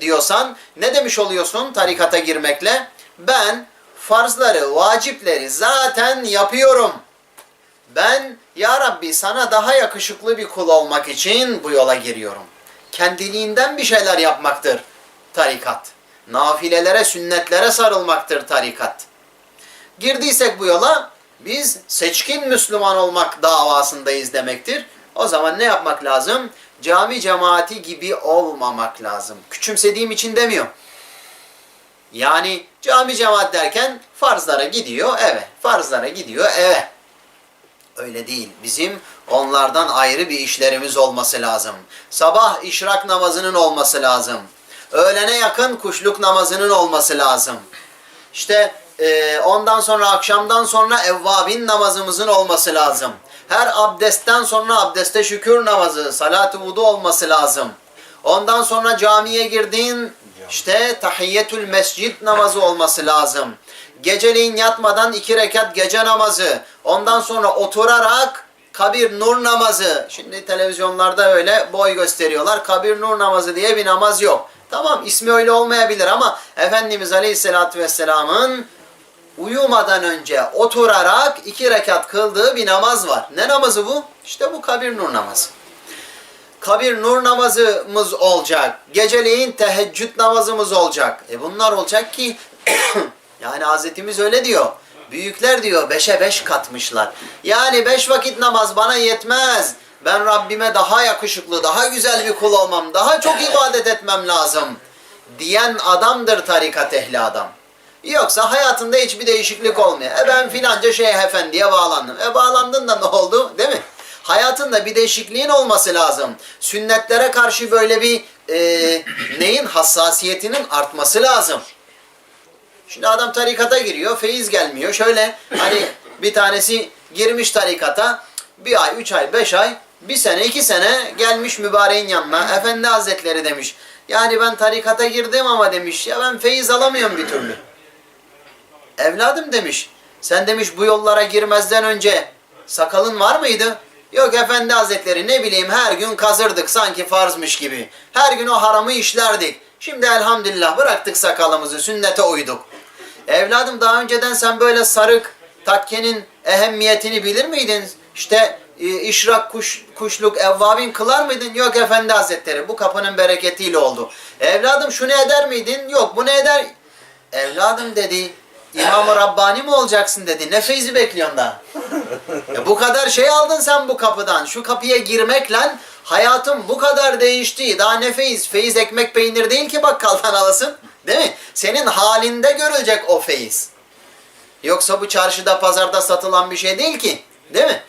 diyorsan ne demiş oluyorsun tarikata girmekle? Ben farzları, vacipleri zaten yapıyorum. Ben ya Rabbi sana daha yakışıklı bir kul olmak için bu yola giriyorum. Kendiliğinden bir şeyler yapmaktır tarikat. Nafilelere, sünnetlere sarılmaktır tarikat. Girdiysek bu yola biz seçkin Müslüman olmak davasındayız demektir. O zaman ne yapmak lazım? Cami cemaati gibi olmamak lazım. Küçümsediğim için demiyorum. Yani cami cemaat derken farzlara gidiyor eve. Farzlara gidiyor eve. Öyle değil. Bizim onlardan ayrı bir işlerimiz olması lazım. Sabah işrak namazının olması lazım. Öğlene yakın kuşluk namazının olması lazım. İşte e, ondan sonra akşamdan sonra evvabin namazımızın olması lazım. Her abdestten sonra abdeste şükür namazı, salat-ı vudu olması lazım. Ondan sonra camiye girdiğin işte tahiyyetül mescid namazı olması lazım. Geceliğin yatmadan iki rekat gece namazı. Ondan sonra oturarak kabir nur namazı. Şimdi televizyonlarda öyle boy gösteriyorlar. Kabir nur namazı diye bir namaz yok. Tamam ismi öyle olmayabilir ama Efendimiz Aleyhisselatü Vesselam'ın uyumadan önce oturarak iki rekat kıldığı bir namaz var. Ne namazı bu? İşte bu kabir nur namazı. Kabir nur namazımız olacak. Geceleyin teheccüd namazımız olacak. E bunlar olacak ki yani Hazretimiz öyle diyor. Büyükler diyor beşe beş katmışlar. Yani beş vakit namaz bana yetmez. Ben Rabbime daha yakışıklı, daha güzel bir kul olmam, daha çok ibadet etmem lazım. Diyen adamdır tarikat ehli adam. Yoksa hayatında hiçbir değişiklik olmuyor. E ben filanca şeyh efendiye bağlandım. E bağlandın da ne oldu değil mi? Hayatında bir değişikliğin olması lazım. Sünnetlere karşı böyle bir e, neyin hassasiyetinin artması lazım. Şimdi adam tarikata giriyor, feyiz gelmiyor. Şöyle hani bir tanesi girmiş tarikata bir ay, üç ay, beş ay, bir sene, iki sene gelmiş mübareğin yanına. Efendi Hazretleri demiş. Yani ben tarikata girdim ama demiş ya ben feyiz alamıyorum bir türlü. Evladım demiş. Sen demiş bu yollara girmezden önce sakalın var mıydı? Yok efendi hazretleri ne bileyim her gün kazırdık sanki farzmış gibi. Her gün o haramı işlerdik. Şimdi elhamdülillah bıraktık sakalımızı sünnete uyduk. Evladım daha önceden sen böyle sarık takkenin ehemmiyetini bilir miydin? İşte e, işrak kuş, kuşluk evvabin kılar mıydın? Yok efendi hazretleri bu kapının bereketiyle oldu. Evladım şunu eder miydin? Yok bu ne eder? Evladım dedi İmam-ı Rabbani mi olacaksın dedi. Ne feyzi bekliyorsun daha? Ya bu kadar şey aldın sen bu kapıdan. Şu kapıya girmekle hayatım bu kadar değişti. Daha ne feyiz? Feyiz ekmek peynir değil ki bakkaldan alasın. Değil mi? Senin halinde görülecek o feyiz. Yoksa bu çarşıda pazarda satılan bir şey değil ki. Değil mi?